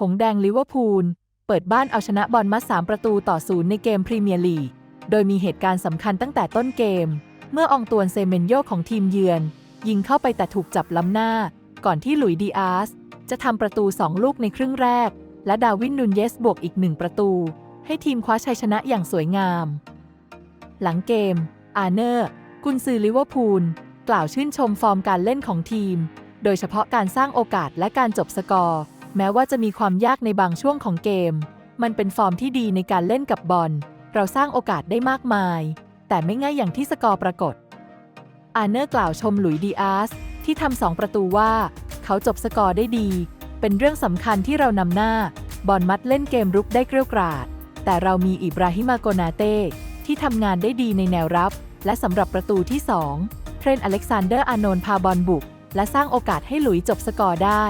หงแดงลิเวอร์พูล เปิดบ้านเอาชนะบอลมัด3ประตูต่อศูนย์ในเกมพรีเมียร์ลีก โดยมีเหตุการณ์สำคัญตั้งแต่ต้นเกม เมื่ออองตวนเซเมนโยของทีมเยือน ยิงเข้าไปแต่ถูกจับล้ำหน้า ก่อนที่หลุยดีอาส จะทำประตู 2 ลูกในครึ่งแรก และดาวินนูนเยสบวกอีกหนึ่งประตู ให้ทีมคว้าชัยชนะอย่างสวยงาม หลังเกม อาเนอร์ กุนซือลิเวอร์พูล กล่าวชื่นชมฟอร์มการเล่นของทีม โดยเฉพาะการสร้างโอกาสและการจบสกอร์ แม้ว่าจะมีความยากในบางช่วงของเกม มันเป็นฟอร์มที่ดีในการเล่นกับบอล เราสร้างโอกาสได้มากมาย แต่ไม่ง่ายอย่างที่สกอร์ปรากฏ อาเนอร์กล่าวชมหลุยดีอาสที่ทำสองประตูว่า เขาจบสกอร์ได้ดี เป็นเรื่องสำคัญที่เรานำหน้า บอลมัดเล่นเกมรุกได้เกรี้ยวกราดแต่เรามีอิบราฮิมาโกนาเต้ที่ทำงานได้ดีในแนวรับ และสำหรับประตูที่ 2 เทรนต์อเล็กซานเดอร์อานนท์พาบอลบุก และสร้างโอกาสให้หลุยจบสกอร์ได้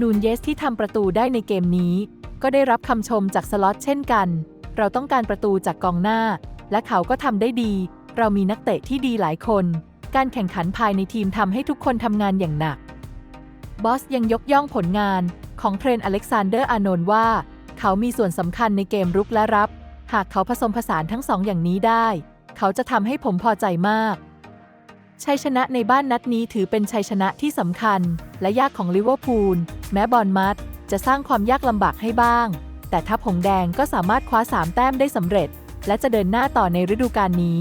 นูนเยสที่ทำประตูได้ในเกมนี้ ก็ได้รับคำชมจากสล็อตเช่นกัน เราต้องการประตูจากกองหน้า และเขาก็ทำได้ดี เรามีนักเตะที่ดีหลายคน การแข่งขันภายในทีมทำให้ทุกคนทำงานอย่างหนัก บอสยังยกย่องผลงานของเทรนอเล็กซานเดอร์อานนท์ว่า เขามีส่วนสำคัญในเกมรุกและรับ หากเขาผสมผสานทั้งสองอย่างนี้ได้ เขาจะทำให้ผมพอใจมาก ชัยชนะในบ้านนัดนี้ถือเป็นชัยชนะที่สำคัญ และยากของลิเวอร์พูลแม้บอลมัดจะสร้างความยากลำบากให้บ้าง แต่ทัพหงแดงก็สามารถคว้า 3 แต้มได้สำเร็จ และจะเดินหน้าต่อในฤดูกาลนี้